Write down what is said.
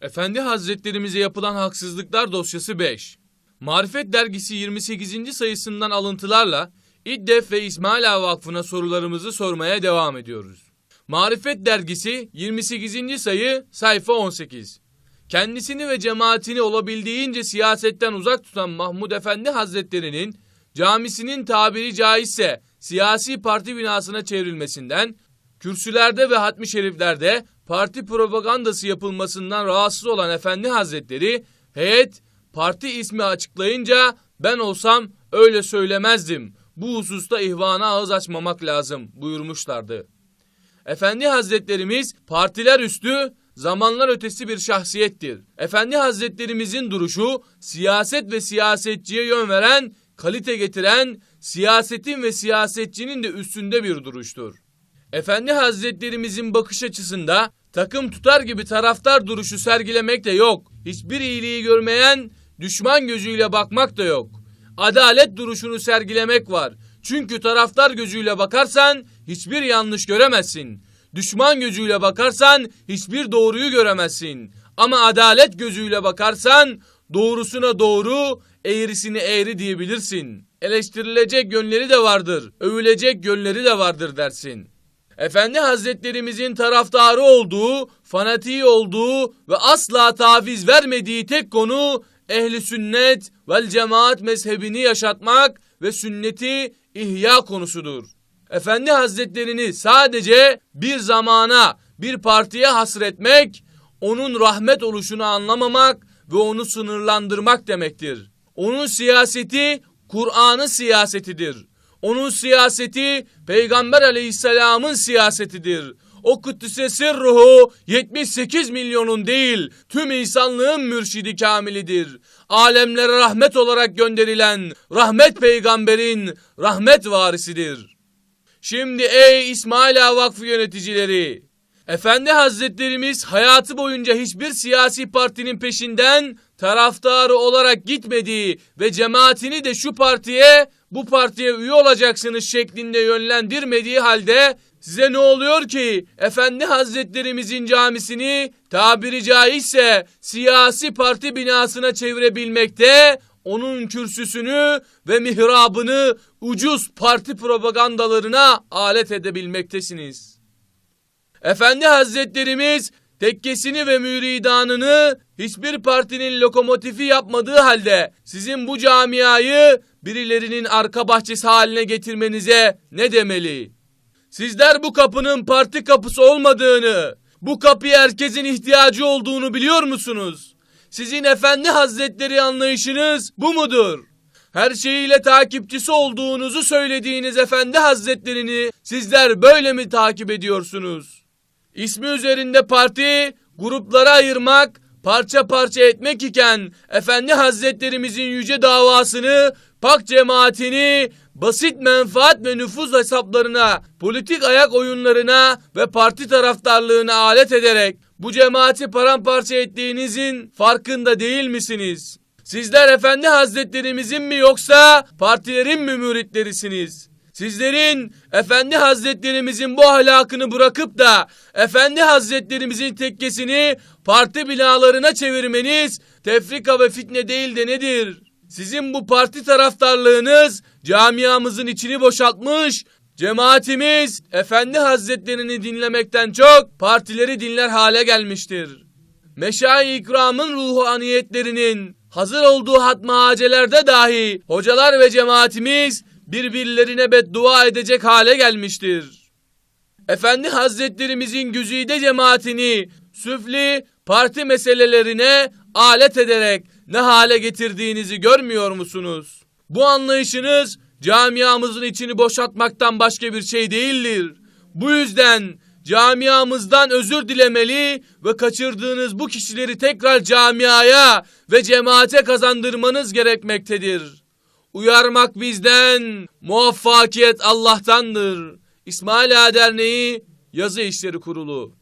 Efendi Hazretlerimize yapılan haksızlıklar dosyası 5. Marifet dergisi 28. sayısından alıntılarla İddef ve İsmail Ağa Vakfı'na sorularımızı sormaya devam ediyoruz. Marifet dergisi 28. sayı sayfa 18. Kendisini ve cemaatini olabildiğince siyasetten uzak tutan Mahmud Efendi Hazretleri'nin camisinin tabiri caizse siyasi parti binasına çevrilmesinden, kürsülerde ve hatmi şeriflerde parti propagandası yapılmasından rahatsız olan Efendi Hazretleri, heyet parti ismi açıklayınca ben olsam öyle söylemezdim. Bu hususta ihvana ağız açmamak lazım buyurmuşlardı. Efendi Hazretlerimiz partiler üstü, zamanlar ötesi bir şahsiyettir. Efendi Hazretlerimizin duruşu siyaset ve siyasetçiye yön veren, kalite getiren, siyasetin ve siyasetçinin de üstünde bir duruştur. Efendi Hazretlerimizin bakış açısında takım tutar gibi taraftar duruşu sergilemek de yok. Hiçbir iyiliği görmeyen düşman gözüyle bakmak da yok. Adalet duruşunu sergilemek var. Çünkü taraftar gözüyle bakarsan hiçbir yanlış göremezsin. Düşman gözüyle bakarsan hiçbir doğruyu göremezsin. Ama adalet gözüyle bakarsan doğrusuna doğru, eğrisini eğri diyebilirsin. Eleştirilecek yönleri de vardır, övülecek yönleri de vardır dersin. Efendi Hazretlerimizin taraftarı olduğu, fanatiği olduğu ve asla taviz vermediği tek konu ehli sünnet vel cemaat mezhebini yaşatmak ve sünneti ihya konusudur. Efendi Hazretlerini sadece bir zamana, bir partiye hasretmek, onun rahmet oluşunu anlamamak ve onu sınırlandırmak demektir. Onun siyaseti Kur'an'ın siyasetidir. Onun siyaseti Peygamber aleyhisselamın siyasetidir. O kuddise sırruhu 78 milyonun değil tüm insanlığın mürşidi kamilidir. Alemlere rahmet olarak gönderilen rahmet peygamberin rahmet varisidir. Şimdi ey İsmaila Vakfı yöneticileri, Efendi Hazretlerimiz hayatı boyunca hiçbir siyasi partinin peşinden taraftarı olarak gitmediği ve cemaatini de şu partiye bu partiye üye olacaksınız şeklinde yönlendirmediği halde size ne oluyor ki Efendi Hazretlerimizin camisini tabiri caizse siyasi parti binasına çevirebilmekte onun kürsüsünü ve mihrabını ucuz parti propagandalarına alet edebilmektesiniz. Efendi Hazretlerimiz tekkesini ve müridanını hiçbir partinin lokomotifi yapmadığı halde sizin bu camiayı birilerinin arka bahçesi haline getirmenize ne demeli? Sizler bu kapının parti kapısı olmadığını, bu kapıya herkesin ihtiyacı olduğunu biliyor musunuz? Sizin efendi hazretleri anlayışınız bu mudur? Her şeyiyle takipçisi olduğunuzu söylediğiniz efendi hazretlerini sizler böyle mi takip ediyorsunuz? İsmi üzerinde parti, gruplara ayırmak, parça parça etmek iken Efendi Hazretlerimizin yüce davasını, pak cemaatini basit menfaat ve nüfuz hesaplarına, politik ayak oyunlarına ve parti taraftarlığına alet ederek bu cemaati paramparça ettiğinizin farkında değil misiniz? Sizler Efendi Hazretlerimizin mi yoksa partilerin mi müritlerisiniz? Sizlerin Efendi Hazretlerimizin bu ahlakını bırakıp da Efendi Hazretlerimizin tekkesini parti binalarına çevirmeniz tefrika ve fitne değil de nedir? Sizin bu parti taraftarlığınız camiamızın içini boşaltmış, cemaatimiz Efendi Hazretlerini dinlemekten çok partileri dinler hale gelmiştir. Meşai ikramın ruhaniyetlerinin hazır olduğu hatma acelerde dahi hocalar ve cemaatimiz birbirlerine beddua edecek hale gelmiştir. Efendi Hazretlerimizin güzide cemaatini süfli parti meselelerine alet ederek ne hale getirdiğinizi görmüyor musunuz? Bu anlayışınız camiamızın içini boşaltmaktan başka bir şey değildir. Bu yüzden camiamızdan özür dilemeli ve kaçırdığınız bu kişileri tekrar camiaya ve cemaate kazandırmanız gerekmektedir. Uyarmak bizden, muvaffakiyet Allah'tandır. İsmaila Derneği Yazı İşleri Kurulu